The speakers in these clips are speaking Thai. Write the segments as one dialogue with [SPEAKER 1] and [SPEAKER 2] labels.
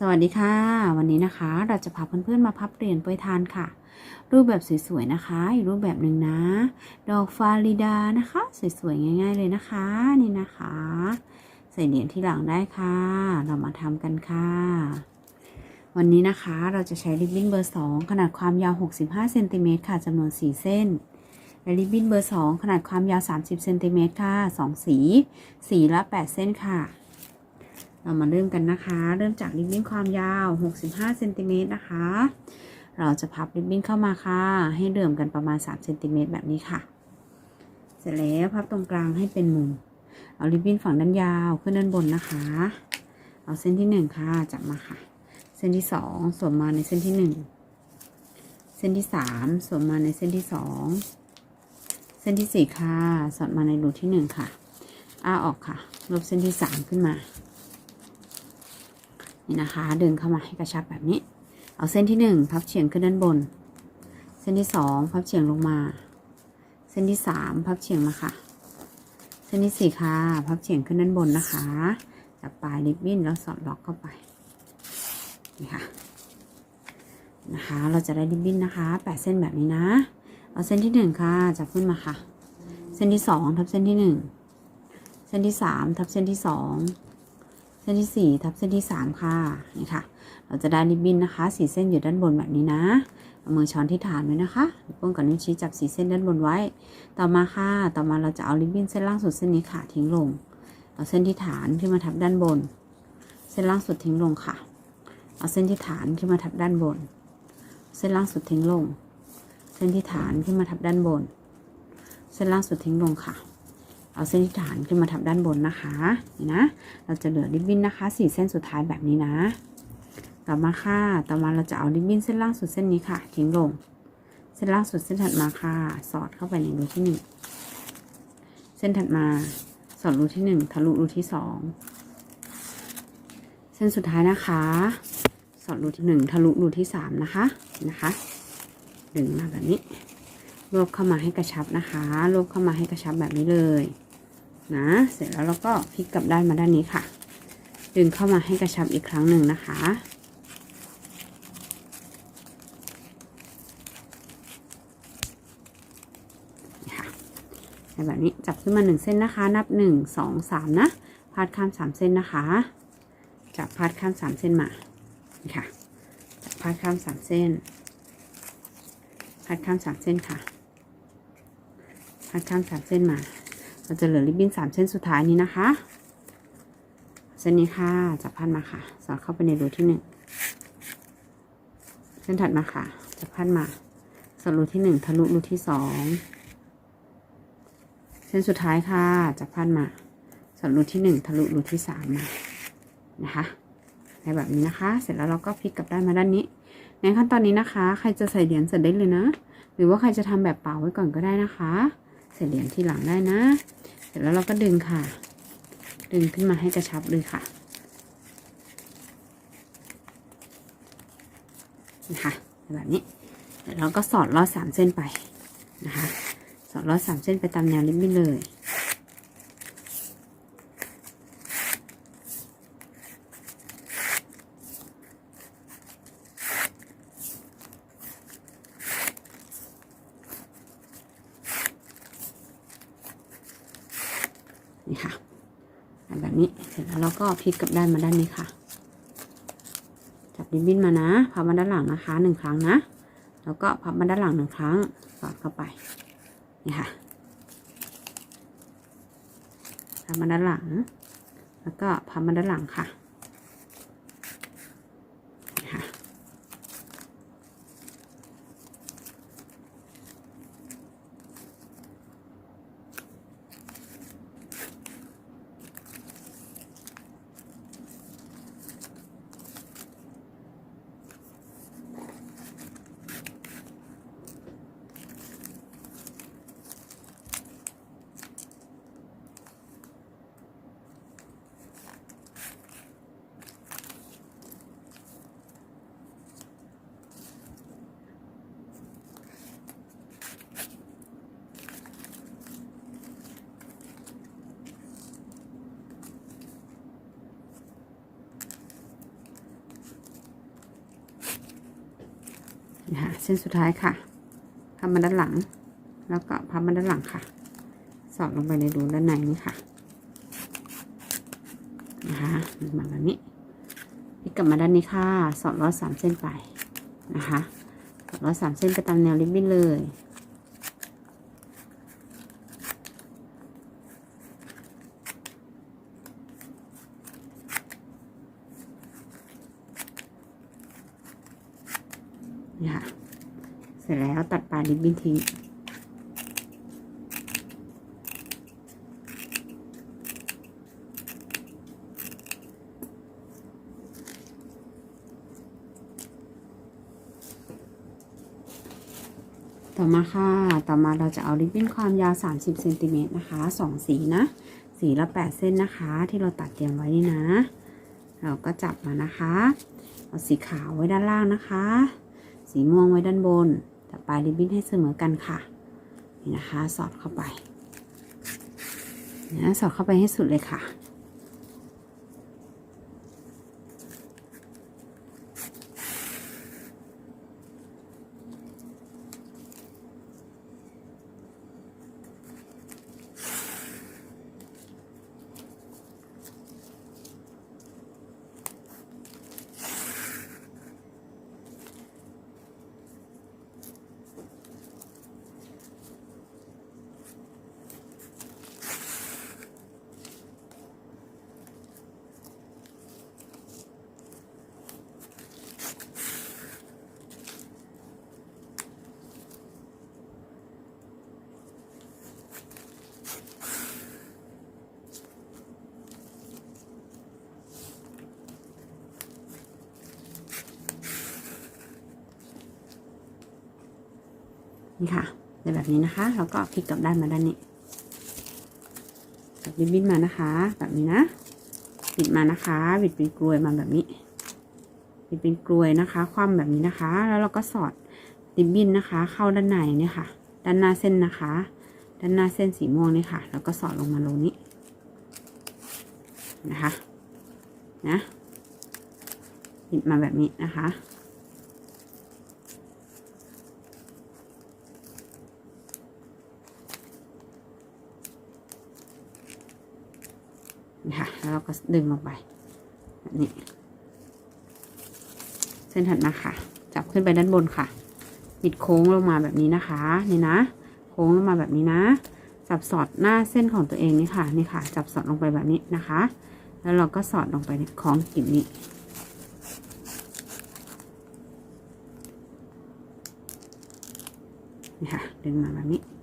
[SPEAKER 1] สวัสดีค่ะ วันนี้นะคะเราจะพาเพื่อนๆมาพับเหรียญปรยทานค่ะ รูปแบบสวยๆนะคะอีกรูปแบบหนึ่งนะ ดอกฟาริดานะคะ สวยๆง่าย ๆเลยนะคะนี่นะคะ ใส่เหรียญที่หลังได้ค่ะ เรามาทำกันค่ะ วันนี้นะคะเราจะใช้ริบบิ้นเบอร์ 2 ขนาดความยาว 65เซนติเมตรค่ะจำนวน 4 เส้นและริบบิ้นเบอร์ 2 ขนาดความยาว 30เซนติเมตรค่ะ 2 สี สีละ 8 เส้นค่ะ เรามาเริ่มกันนะคะ เริ่มจากริบบิ้นความยาว 65เซนติเมตรนะคะ เราจะพับริบบิ้นเข้ามาค่ะ ให้เหลื่อมกันประมาณ3เซนติเมตรแบบนี้ค่ะ เสร็จแล้วพับตรงกลางให้เป็นมุม เอาริบบิ้นฝั่งด้านยาวขึ้นด้านบนนะคะ เอาเส้นที่ 1 ค่ะ จับมาค่ะ เส้นที่ 2 สวมมาในเส้นที่ 1 เส้นที่ 3 สวมมาในเส้นที่ 2 เส้นที่ 4 ค่ะ สอดมาในรูที่ 1 ค่ะ อ้าออกค่ะ ลบเส้นที่ 3 ขึ้นมา นี่นะคะ ดึงเข้ามาให้กระชับแบบนี้ เอาเส้นที่หนึ่งพับเฉียงขึ้นด้านบน เส้นที่สองพับเฉียงลงมา เส้นที่สามพับเฉียงมาค่ะ เส้นที่สี่ค่ะพับเฉียงขึ้นด้านบนนะคะจับปลายริบบิ้นแล้วสอดล็อกเข้าไปนี่ค่ะนะคะ เราจะได้ริบบิ้นนะคะแปดเส้นแบบนี้นะ เอาเส้นที่หนึ่งค่ะจับขึ้นมาค่ะ เส้นที่สองทับเส้นที่หนึ่งเส้นที่สามทับเส้นที่สอง เส้นที่สี่ทับเส้นที่สามค่ะนี่ค่ะ เราจะได้ริบบิ้นนะคะสีเส้นอยู่ด้านบนแบบนี้นะเอามือช้อนที่ฐานไว้นะคะนิ้วโป้งกับนิ้วชี้จับสีเส้นด้านบนไว้ ต่อมาค่ะ ต่อมาเราจะเอาริบบิ้นเส้นล่างสุดเส้นนี้ค่ะทิ้งลง เอาเส้นที่ฐานขึ้นมาทับด้านบน เส้นล่างสุดทิ้งลงค่ะ เอาเส้นที่ฐานขึ้นมาทับด้านบน เส้นล่างสุดทิ้งลง เส้นที่ฐานขึ้นมาทับด้านบน เส้นล่างสุดทิ้งลงค่ะ เอาเส้นที่ฐานขึ้นมาทับด้านบนนะคะนี่นะ เราจะเหลือริบบิ้นนะคะสี่เส้นสุดท้ายแบบนี้นะ ต่อมาค่ะ ต่อมาเราจะเอาริบบิ้นเส้นล่างสุดเส้นนี้ค่ะ ทิ้งลง เส้นล่างสุดเส้นถัดมาค่ะ สอดเข้าไปในรูที่หนึ่งเส้นถัดมาสอดรูที่หนึ่งทะลุรูที่สองเส้นสุดท้ายนะคะ สอดรูที่หนึ่งทะลุรูที่สามนะคะนะคะดึงมาแบบนี้รวบเข้ามาให้กระชับนะคะ รวบเข้ามาให้กระชับแบบนี้เลย นะ เสร็จแล้วเราก็พลิกกลับด้านมาด้านนี้ค่ะ ดึงเข้ามาให้กระชับอีกครั้งหนึ่งนะคะ แบบนี้จับขึ้นมาหนึ่งเส้นนะคะ นับหนึ่งสองสามนะพาดข้ามสามเส้นนะคะ จับพาดข้ามสามเส้นมาค่ะจับพาดข้ามสามเส้นพาดข้ามสามเส้นค่ะพาดข้ามสามเส้นมา เราจะเหลือริบบิ้นสามเส้นสุดท้ายนี้นะคะเส้นนี้ค่ะจับพันมาค่ะ สอดเข้าไปในรูที่หนึ่งเส้นถัดมาค่ะ จับพันมาสอดรูที่หนึ่งทะลุรูที่สองเส้นสุดท้ายค่ะ จับพันมาสอดรูที่หนึ่งทะลุรูที่สามมานะคะในแบบนี้นะคะ เสร็จแล้วเราก็พลิกกลับด้านมาด้านนี้ ในขั้นตอนนี้นะคะ ใครจะใส่เหรียญเสร็จได้เลยนะ หรือว่าใครจะทำแบบเป่าไว้ก่อนก็ได้นะคะ ใส่เหรียญที่หลังได้นะ เสร็จแล้วเราก็ดึงค่ะ ดึงขึ้นมาให้กระชับเลยค่ะนะคะแบบนี้เดี๋ยวเราก็สอดลอดสามเส้นไปนะคะ สอดลอดสามเส้นไปตามแนวริบบิ้นเลย นี่ค่ะแบบนี้เสร็จแล้วเราก็พลิกกลับด้านมาด้านนี้ค่ะ จับริบบิ้นมานะพับมาด้านหลังนะคะหนึ่งครั้งนะ แล้วก็พับมาด้านหลังหนึ่งครั้งสอดเข้าไปนี่ค่ะพับมาด้านหลัง แล้วก็พับมาด้านหลังค่ะ นะคะเส้นสุดท้ายค่ะพับมาด้านหลัง แล้วก็พับมาด้านหลังค่ะ สอดลงไปในรูด้านในนี้ค่ะนะคะมาแบบนี้พลิกกลับมาด้านนี้ค่ะ สอดร้อยสามเส้นไปนะคะสอดร้อยสามเส้นไปตามแนวริบบิ้นเลย นี่ค่ะ เสร็จแล้วตัดปลายริบบิ้นทิ้งต่อมาค่ะ ต่อมาเราจะเอาริบบิ้นความยาว 30เซนติเมตรนะคะสองสีนะ สีละ 8 เส้นนะคะ ที่เราตัดเตรียมไว้นี่นะ เราก็จับมานะคะ เอาสีขาวไว้ด้านล่างนะคะ สีม่วงไว้ด้านบนแต่ปลายริบบิ้นให้เสมอกันค่ะ นี่นะคะ สอดเข้าไปนะสอดเข้าไปให้สุดเลยค่ะ นี่ค่ะในแบบนี้นะคะ แล้วก็พลิกกลับด้านมาด้านนี้จับริบบิ้นมานะคะ แบบนี้นะบิดมานะคะบิดเป็นกลวยมาแบบนี้บิดเป็นกลวยนะคะ คว่ำแบบนี้นะคะ แล้วเราก็สอดริบบิ้นนะคะ เข้าด้านในเนี่ยค่ะ ด้านหน้าเส้นนะคะ ด้านหน้าเส้นสีม่วงนี่ค่ะ แล้วก็สอดลงมาลงนี้นะคะนะบิดมาแบบนี้นะคะ นี่ค่ะแล้วเราก็ดึงลงไปแบบนี้ เส้นถัดมาค่ะ จับขึ้นไปด้านบนค่ะบิดโค้งลงมาแบบนี้นะคะนี่นะ โค้งลงมาแบบนี้นะ จับสอดหน้าเส้นของตัวเองนี่ค่ะนี่ค่ะ จับสอดลงไปแบบนี้นะคะ แล้วเราก็สอดลงไปในคล้องกิ่มนี้นี่ค่ะดึงมาแบบนี้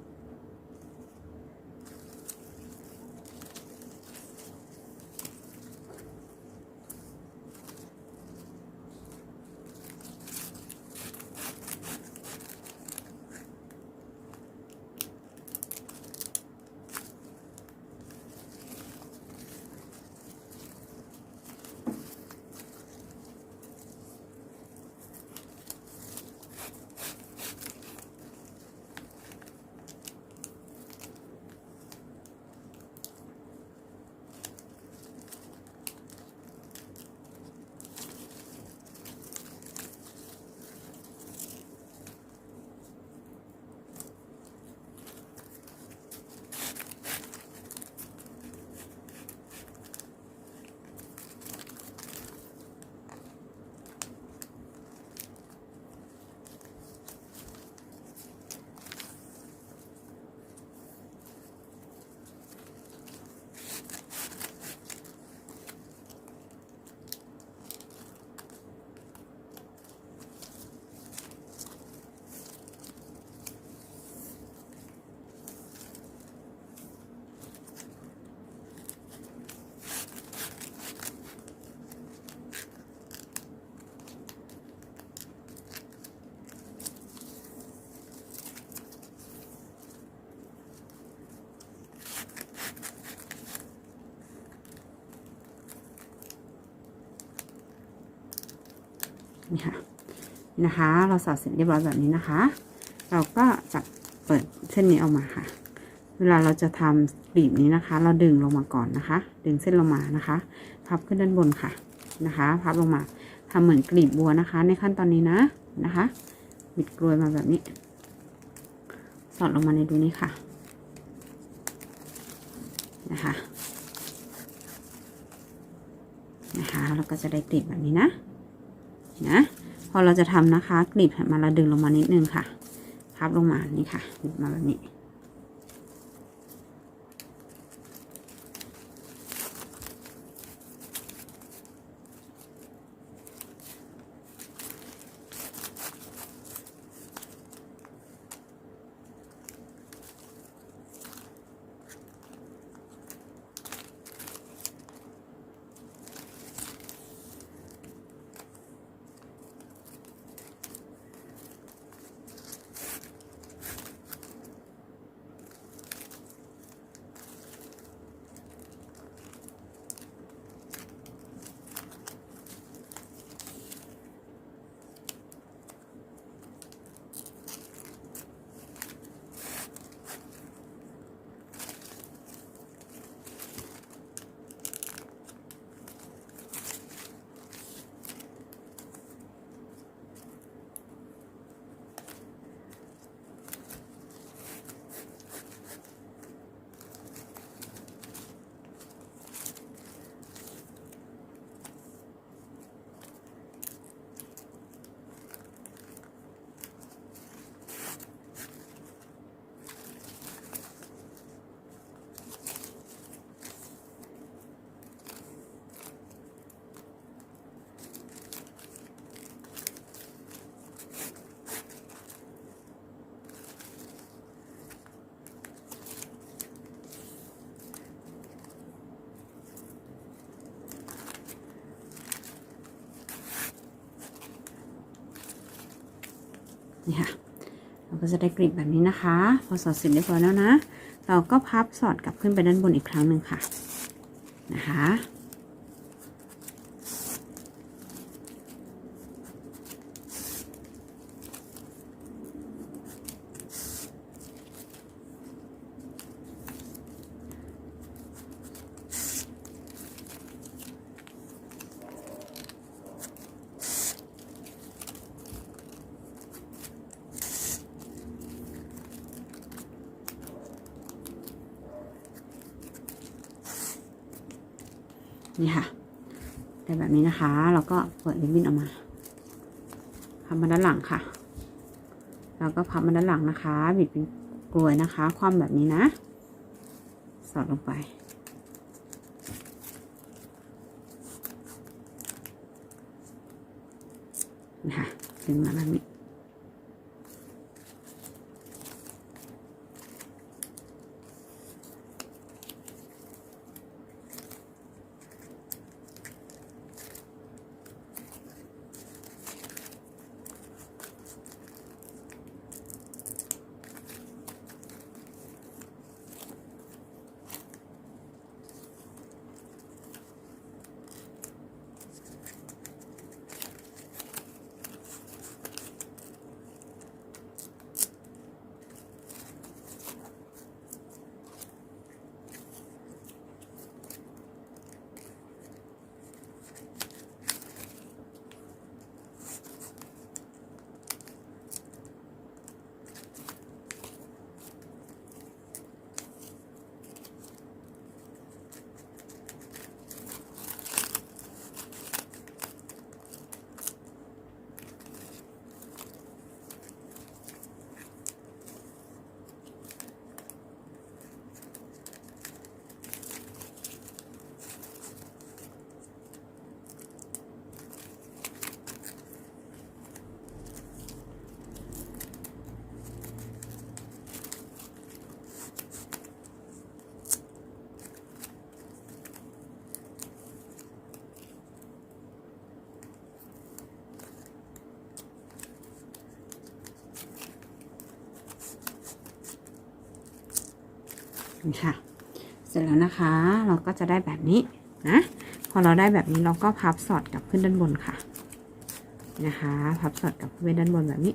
[SPEAKER 1] นี่ค่ะนี่นะคะ เราสอดเสร็จเรียบร้อยแบบนี้นะคะ เราก็จะเปิดเส้นนี้ออกมาค่ะ เวลาเราจะทำกลีบนี้นะคะ เราดึงลงมาก่อนนะคะ ดึงเส้นลงมานะคะ พับขึ้นด้านบนค่ะนะคะ พับลงมาทำเหมือนกลีบบัวนะคะ ในขั้นตอนนี้นะนะคะบิดกลวยมาแบบนี้ สอดลงมาในดูนี้ค่ะนะคะนะคะแล้วก็จะได้กลีบแบบนี้นะ นะ พอเราจะทำนะคะกลีบมาเราดึงลงมานิดนึงค่ะ พับลงมานี่ค่ะ มาแบบนี้ นี่ค่ะเราก็จะได้กลีบแบบนี้นะคะ พอสอดเสร็จเรียบร้อยแล้วนะ เราก็พับสอดกลับขึ้นไปด้านบนอีกครั้งหนึ่งค่ะนะคะ นี่ค่ะได้แบบนี้นะคะเราก็เปิดริบบิ้นออกมาพับมาด้านหลังค่ะ แล้วก็พับมาด้านหลังนะคะ บิดเป็นกลวยนะคะ คว่ำแบบนี้นะ สอดลงไป นะคะดึงมาแบบนี้ นี่ค่ะ เสร็จแล้วนะคะเราก็จะได้แบบนี้นะ พอเราได้แบบนี้เราก็พับสอดกลับขึ้นด้านบนค่ะ นะคะ พับสอดกลับขึ้นด้านบนแบบนี้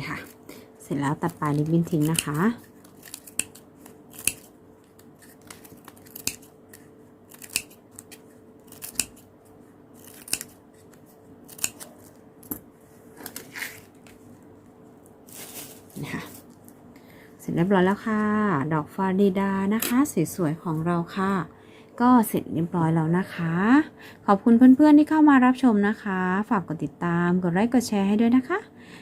[SPEAKER 1] นี่ค่ะ เสร็จแล้วตัดปลายริบบิ้นทิ้งนะคะ นี่ค่ะ เสร็จเรียบร้อยแล้วค่ะ ดอกฟาริดานะคะสวยๆของเราค่ะก็เสร็จเรียบร้อยแล้วนะคะ ขอบคุณเพื่อนๆที่เข้ามารับชมนะคะ ฝากกดติดตาม กดไลค์ กดแชร์ให้ด้วยนะคะ